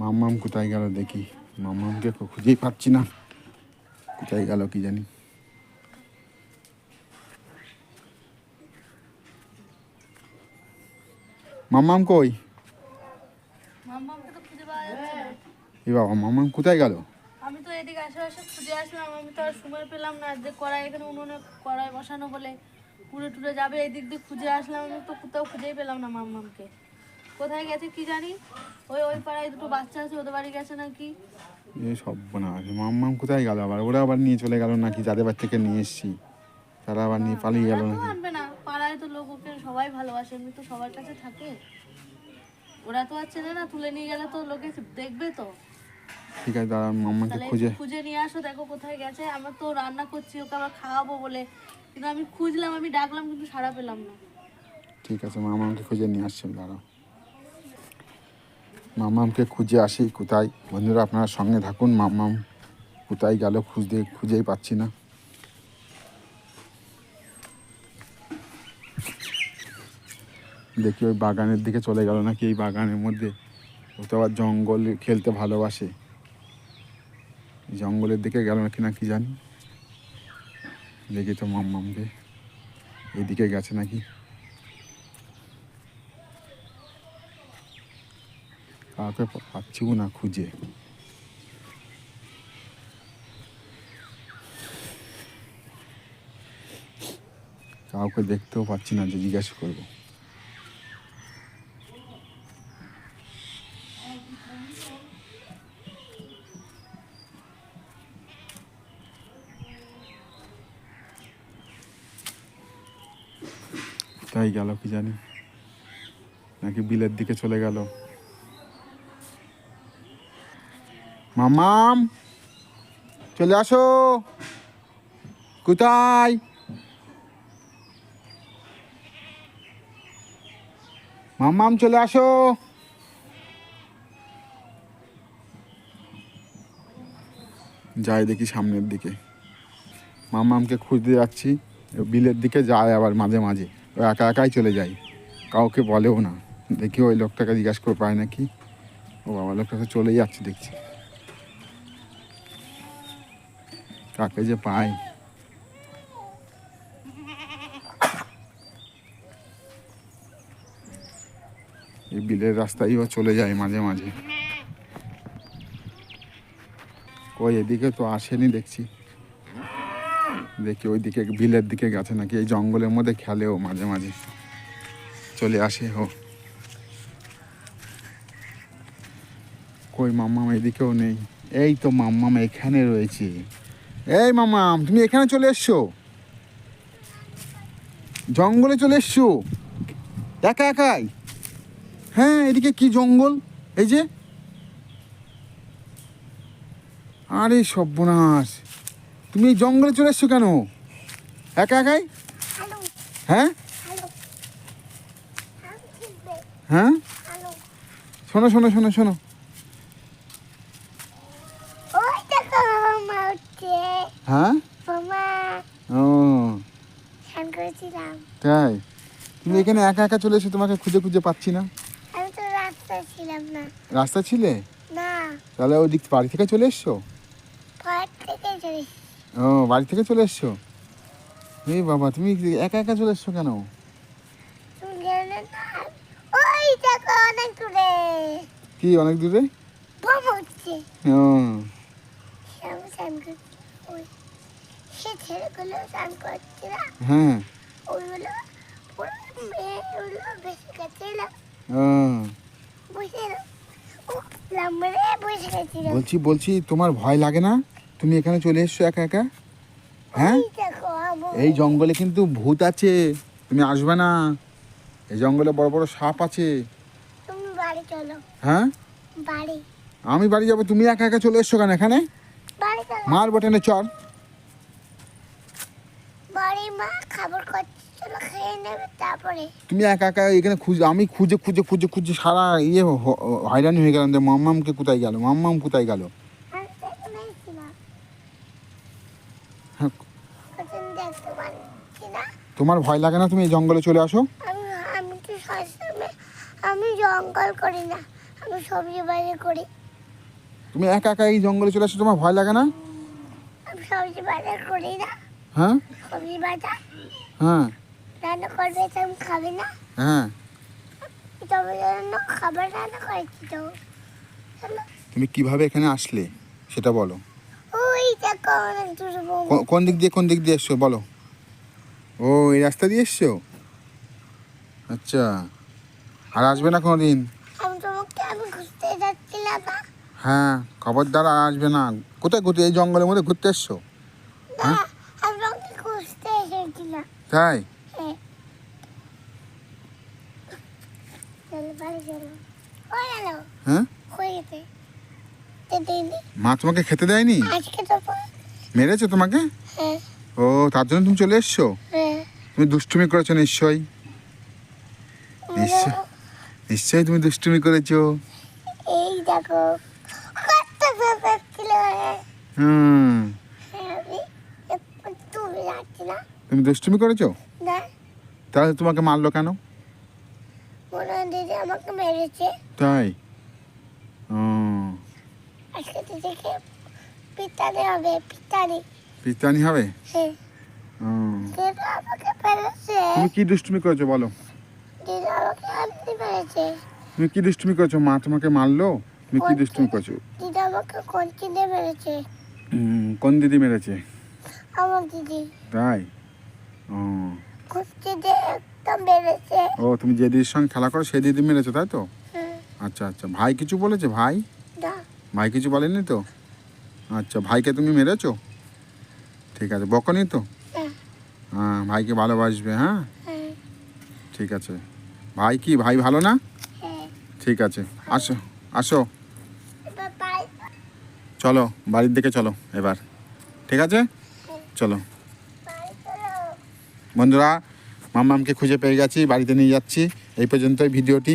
মাম্মাম কোথায় গেল দেখি। মাম্মামকে খুঁজেই পাচ্ছি না। কোথায় গেল কি জানি। মাম্মাম কই। এ বাবা মাম্মাম কোথায় গেল? আমি তো এদিকে আশেপাশে খুঁজে আসলাম আমি তো আর সময় পেলাম না যে কড়াই এখানে উনুনে কড়াই বসানো বলে পুড়ে টুড়ে যাবে এই দিক দিয়ে খুঁজে আসলাম আমি তো কোথাও খুঁজেই পেলাম না মাম্মামকে। কোথায় গেছে কি জানি? ওই ওই পাড়ায় দুটো বাচ্চা আছে ওদের বাড়ি গেছে নাকি? এ সব না মাম্মাম কোথায় গেল আবার? ওরা আবার নিয়ে চলে গেল নাকি? যাদের বাড়ি থেকে নিয়ে এসছি। তারা আবার নিয়ে পালিয়ে গেল নাকি? আনবে না। পাড়ায় তো লোক ওকে সবাই ভালোবাসে এমনি তো সবার কাছে থাকে। ওরা তো আর চেনে না তুলে নিয়ে গেলে তো লোকে দেখবে তো। ঠিক আছে দাদা মাম্মাকে খুঁজে। খুঁজে নিয়ে আসো দেখো কোথায় গেছে। আমরা তো রান্না করছি ওকে আবার খাওয়াবো বলে। কিন্তু আমি খুঁজলাম আমি ডাকলাম কিন্তু সাড়া পেলাম না। ঠিক আছে মামামকে খুঁজে নিয়ে আসছি দাঁড়াও। মামামকে খুঁজে আসি, কোথায়? বন্ধুরা, আপনারা সঙ্গে থাকুন, মামাম কোথায় গেল খুঁজতে, খুঁজেই পাচ্ছি না। দেখি ওই বাগানের দিকে চলে গেল নাকি, এই বাগানের মধ্যে। ও তো আবার জঙ্গল খেলতে ভালোবাসে। জঙ্গলের দিকে গেল নাকি না, কি জানি। দেখি তো মাম্মামকে এইদিকে গেছে নাকি। কাউকে পাচ্ছিও না খুঁজে। কাউকে দেখতেও পাচ্ছি না, যে জিজ্ঞাসা করব। তাই গেল কি জানি? নাকি বিলের দিকে চলে গেল? মামাম, চলে আসো। কোথায়? মামাম, চলে আসো। যাই দেখি সামনের দিকে। মামামকে খুঁজতে যাচ্ছি বিলের দিকে যায় আবার মাঝে মাঝে। ও একা একাই চলে যায়, কাউকে বলেও না। দেখি ওই লোকটাকে জিজ্ঞাসা করে পায় নাকি। ও বাবা, লোকটা তো চলেই যাচ্ছে, দেখছি। কাকে যে পাই এই বিলের রাস্তায় ও চলে যায় মাঝে মাঝে। ওই এদিকে তো আসেনি দেখছি। দেখি ওই দিকে বিলের দিকে গেছে নাকি, এই জঙ্গলের মধ্যে খেলেও মাঝে মাঝে। চলে আসে ও। কই, মাম্মাম এদিকেও নেই। এই তো মাম্মাম এখানে রয়েছে। এই মামাম তুমি এখানে চলে এসছো? জঙ্গলে চলে এসছো? একা একাই? হ্যাঁ এদিকে কি জঙ্গল? এই যে। আরে সর্বনাশ। তুমি এই জঙ্গলে চলে এসছো কেন? একা একাই? হ্যাঁ? হ্যাঁ? শোনো শোনো শোনো শোনো ওই দেখো মামা হচ্ছে হ্যাঁ মামা ও স্নান করেছিলাম। তাই? তুমি এখানে একা একা চলে এসো তোমাকে খুঁজে খুঁজে পাচ্ছি না? আমি তো রাস্তায় ছিলাম না। রাস্তা ছিলে? না। তাহলে ওই দিক বাড়ি থেকে চলে এসছো? ঘর থেকে চলে ও বাড়ি থেকে চলে এসছো? এই বাবা তুমি একা একা চলে এসছো কেন? তুমি গেলে না? ওই দেখো অনেক দূরে। কি অনেক দূরে? বোম হচ্ছে। ও। আমি স্নান করছি ওই সে ছেলেগুলো স্নান করছে হ্যাঁ। বলছি বলছি তোমার ভয় লাগে না? তুমি এখানে চলে এসছো একা একা? হ্যাঁ? এই জঙ্গলে কিন্তু ভূত আছে। তুমি আসবে না। এই জঙ্গলে বড় বড় সাপ আছে। হ্যাঁ? আমি বাড়ি যাব। তুমি একা একা চলে এসছো কেন এখানে? মার বটেনে চল। বাড়ি মা খাবার করছে তুমি একা একা এখানে খুঁজে আমি খুঁজে খুঁজে খুঁজে খুঁজে সারা ইয়ে হয়রানি হয়ে গেলাম যে মাম্মামকে কোথায় গেল মাম্মাম কোথায় গেল? হ্যাঁ, তোমার ভয় লাগে না তুমি এই জঙ্গলে চলে আসো? আমি আমি তো সবসময় আমি জঙ্গল করি না আমি সবজি বাড়ি করি তুমি একা একা এই জঙ্গলে চলে আসো তোমার ভয় লাগে না? আমি সবজি বাজার করি না। হ্যাঁ? সবজি বাজার। হ্যাঁ। রান্না করবে খাবে না। হ্যাঁ। তবে জন্য খাবার রান্না করেছি তো। তুমি কীভাবে এখানে আসলে সেটা বলো। কোন দিক দিয়ে কোন দিক দিয়ে এসছো বলো। ও এই রাস্তা দিয়ে এসছো? আচ্ছা। আর আসবে না কোনোদিন? হ্যাঁ খবরদার আর আসবে না। কোথায় ঘুরতে এই জঙ্গলের মধ্যে ঘুরতে এসছো? তোমাকে তাই? হ্যাঁ? মা তোমাকে খেতে দেয়নি? মেরেছে তোমাকে? হ্যাঁ। ও তার জন্য তুমি চলে এসছো? হ্যাঁ। তুমি দুষ্টুমি করেছ নিশ্চয়ই। নিশ্চয় নিশ্চয়ই তুমি দুষ্টুমি করেছ। এই দেখো হ্যাঁ হুম তুমি দুষ্টুমি করেছ? তাহলে তোমাকে মারলো কেন? মনে দিদি আমাকে মেরেছে। তাই? আজকে দিদিকে পিতানি হবে পিতানি। হবে? হ্যাঁ। আমাকে মেরেছে। তুমি কি দুষ্টুমি করেছ বলো? দিদি আমাকে মেরেছে। তুমি কি দুষ্টুমি করেছ? মা তোমাকে মারলো? তুমি কি দুষ্টুমি করেছ? দিদি আমাকে কঞ্চি দিয়ে মেরেছে। কোন দিদি মেরেছে? আমার দিদি। তাই? ও। কুস্তি দিয়ে একদম মেরেছে ও তুমি যে দিদির সঙ্গে খেলা করো সেই দিদি মেরেছো তাই তো? আচ্ছা আচ্ছা। ভাই কিছু বলেছে? ভাই? ভাই কিছু বলেনি তো? আচ্ছা ভাইকে তুমি মেরেছো? ঠিক আছে। বকনি তো? হ্যাঁ হ্যাঁ ভাইকে ভালোবাসবে হ্যাঁ? হ্যাঁ। ঠিক আছে। ভাই কি? ভাই ভালো না? হ্যাঁ। ঠিক আছে। আসো আসো। চলো বাড়ির দিকে চলো এবার। ঠিক আছে? চলো। বন্ধুরা মাম্মামকে খুঁজে পেয়ে গেছি বাড়িতে নিয়ে যাচ্ছি। এই পর্যন্তই ভিডিওটি।